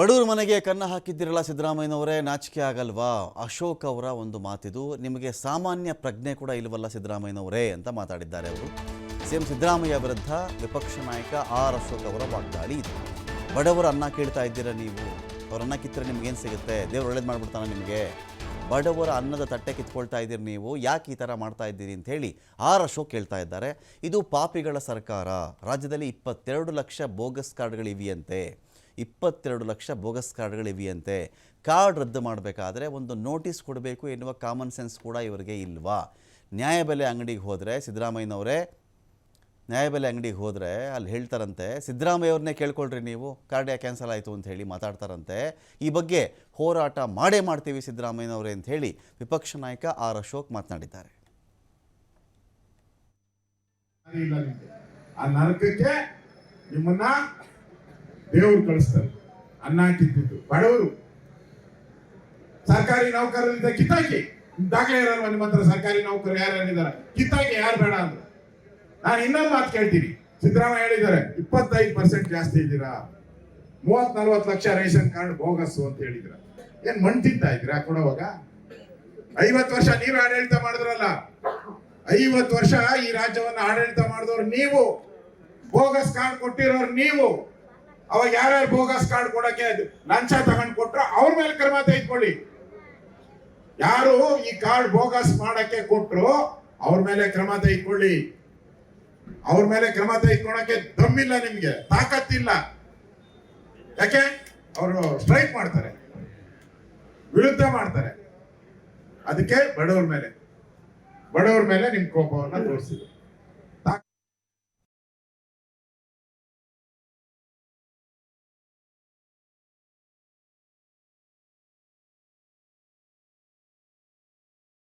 ಬಡವರ ಮನೆಗೆ ಕನ್ನ ಹಾಕಿದ್ದಿರಲ್ಲ ಸಿದ್ದರಾಮಯ್ಯನವರೇ, ನಾಚಿಕೆ ಆಗಲ್ವಾ? ಅಶೋಕ್ ಅವರ ಒಂದು ಮಾತಿದು, ನಿಮಗೆ ಸಾಮಾನ್ಯ ಪ್ರಜ್ಞೆ ಕೂಡ ಇಲ್ಲವಲ್ಲ ಸಿದ್ದರಾಮಯ್ಯನವರೇ? ಅಂತ ಮಾತಾಡಿದ್ದಾರೆ ಅವರು. ಸಿಎಂ ಸಿದ್ದರಾಮಯ್ಯ ವಿರುದ್ಧ ವಿಪಕ್ಷ ನಾಯಕ ಆರ್ ಅಶೋಕ್ ಅವರ ವಾಗ್ದಾಳಿ ಇದು. ಬಡವರ ಅನ್ನ ಕೇಳ್ತಾ ಇದ್ದೀರಾ ನೀವು? ಅವ್ರ ಅನ್ನ ಕಿತ್ತರೆ ನಿಮ್ಗೇನು ಸಿಗುತ್ತೆ? ದೇವ್ರು ಒಳ್ಳೇದು ಮಾಡ್ಬಿಡ್ತಾನೆ ನಿಮಗೆ. ಬಡವರ ಅನ್ನದ ತಟ್ಟೆ ಕಿತ್ಕೊಳ್ತಾ ಇದ್ದೀರಿ ನೀವು. ಯಾಕೆ ಈ ಥರ ಮಾಡ್ತಾ ಇದ್ದೀರಿ ಅಂತ ಹೇಳಿ ಆರ್ ಅಶೋಕ್ ಕೇಳ್ತಾ ಇದ್ದಾರೆ. ಇದು ಪಾಪಿಗಳ ಸರ್ಕಾರ. ರಾಜ್ಯದಲ್ಲಿ ಇಪ್ಪತ್ತೆರಡು ಲಕ್ಷ ಬೋಗಸ್ ಕಾರ್ಡ್ಗಳಿವೆಯಂತೆ. ಇಪ್ಪತ್ತೆರಡು ಲಕ್ಷ ಬೋಗಸ್ ಕಾರ್ಡ್ಗಳಿವೆಯಂತೆ. ಕಾರ್ಡ್ ರದ್ದು ಮಾಡಬೇಕಾದ್ರೆ ಒಂದು ನೋಟಿಸ್ ಕೊಡಬೇಕು ಎನ್ನುವ ಕಾಮನ್ ಸೆನ್ಸ್ ಕೂಡ ಇವರಿಗೆ ಇಲ್ವಾ? ನ್ಯಾಯಬೆಲೆ ಅಂಗಡಿಗೆ ಹೋದರೆ ಸಿದ್ದರಾಮಯ್ಯನವರೇ, ನ್ಯಾಯಬೆಲೆ ಅಂಗಡಿಗೆ ಹೋದರೆ ಅಲ್ಲಿ ಹೇಳ್ತಾರಂತೆ, ಸಿದ್ದರಾಮಯ್ಯವ್ರನ್ನೇ ಕೇಳ್ಕೊಳ್ರಿ ನೀವು, ಕಾರ್ಡ್ ಯಾಕೆ ಕ್ಯಾನ್ಸಲ್ ಆಯಿತು ಅಂತ ಹೇಳಿ ಮಾತಾಡ್ತಾರಂತೆ. ಈ ಬಗ್ಗೆ ಹೋರಾಟ ಮಾಡೇ ಮಾಡ್ತೀವಿ ಸಿದ್ದರಾಮಯ್ಯನವರೇ ಅಂತ ಹೇಳಿ ವಿಪಕ್ಷ ನಾಯಕ ಆರ್ ಅಶೋಕ್ ಮಾತನಾಡಿದ್ದಾರೆ. ಆ ನರಕಕ್ಕೆ ನಿಮ್ಮನ್ನ ದೇವ್ರು ಕಳಿಸ್ತಾರೆ. ಅನ್ನ ಕಿತ್ತಿದ್ದು ಬಡವರು. ಸರ್ಕಾರಿ ನೌಕರರಿಂದ ಕಿತ್ತಾಕಿ. ದಾಖಲೆ ಇರಲ್ವ ನಿಮ್ಮ ಹತ್ರ ಸರ್ಕಾರಿ ನೌಕರು ಯಾರ್ಯಾರಿದ್ದಾರೆ? ಕಿತ್ತಾಕಿ ಯಾರು ಬೇಡ ಅಂದ್ರೆ. ನಾನು ಇನ್ನೊಂದು ಮಾತು ಕೇಳ್ತೀನಿ. ಸಿದ್ದರಾಮಯ್ಯ ಹೇಳಿದ್ದಾರೆ, ಇಪ್ಪತ್ತೈದು ಪರ್ಸೆಂಟ್ ಜಾಸ್ತಿ ಇದ್ದೀರಾ? ಮೂವತ್ ನಲ್ವತ್ತು ಲಕ್ಷ ರೇಷನ್ ಕಾರ್ಡ್ ಬೋಗಸ್ಸು ಅಂತ ಹೇಳಿದ್ರ ಏನ್ ಮಣ್ ತಿಂತಾ ಕೊಡೋವಾಗ ಕೊಡುವಾಗ? ಐವತ್ತು ವರ್ಷ ನೀವು ಆಡಳಿತ ಮಾಡಿದ್ರಲ್ಲ. ಐವತ್ತು ವರ್ಷ ಈ ರಾಜ್ಯವನ್ನ ಆಡಳಿತ ಮಾಡಿದವ್ರು ನೀವು. ಬೋಗಸ್ ಕಾರ್ಡ್ ಕೊಟ್ಟಿರೋರು ನೀವು. ಅವಾಗ ಯಾರ್ಯಾರು ಬೋಗಸ್ ಕಾರ್ಡ್ ಕೊಡಕ್ಕೆ ಲಂಚ ತಗೊಂಡು ಕೊಟ್ರ ಅವ್ರ ಮೇಲೆ ಕ್ರಮ ತೆಗೆದುಕೊಳ್ಳಿ. ಯಾರು ಈ ಕಾರ್ಡ್ ಬೋಗಸ್ ಮಾಡಕ್ಕೆ ಕೊಟ್ರು ಅವ್ರ ಮೇಲೆ ಕ್ರಮ ತೆಗೆದುಕೊಳ್ಳಿ. ಅವ್ರ ಮೇಲೆ ಕ್ರಮ ತೆಗೆದುಕೊಳ್ಳಕ್ಕೆ ದಮ್ಮಿಲ್ಲ ನಿಮ್ಗೆ, ತಾಕತ್ತಿಲ್ಲ. ಯಾಕೆ? ಅವರು ಸ್ಟ್ರೈಕ್ ಮಾಡ್ತಾರೆ, ವಿರುದ್ಧ ಮಾಡ್ತಾರೆ. ಅದಕ್ಕೆ ಬಡವ್ರ ಮೇಲೆ ಬಡವ್ರ ಮೇಲೆ ನಿಮ್ ಕೋಪವನ್ನ ತೋರಿಸಿದ್ರು.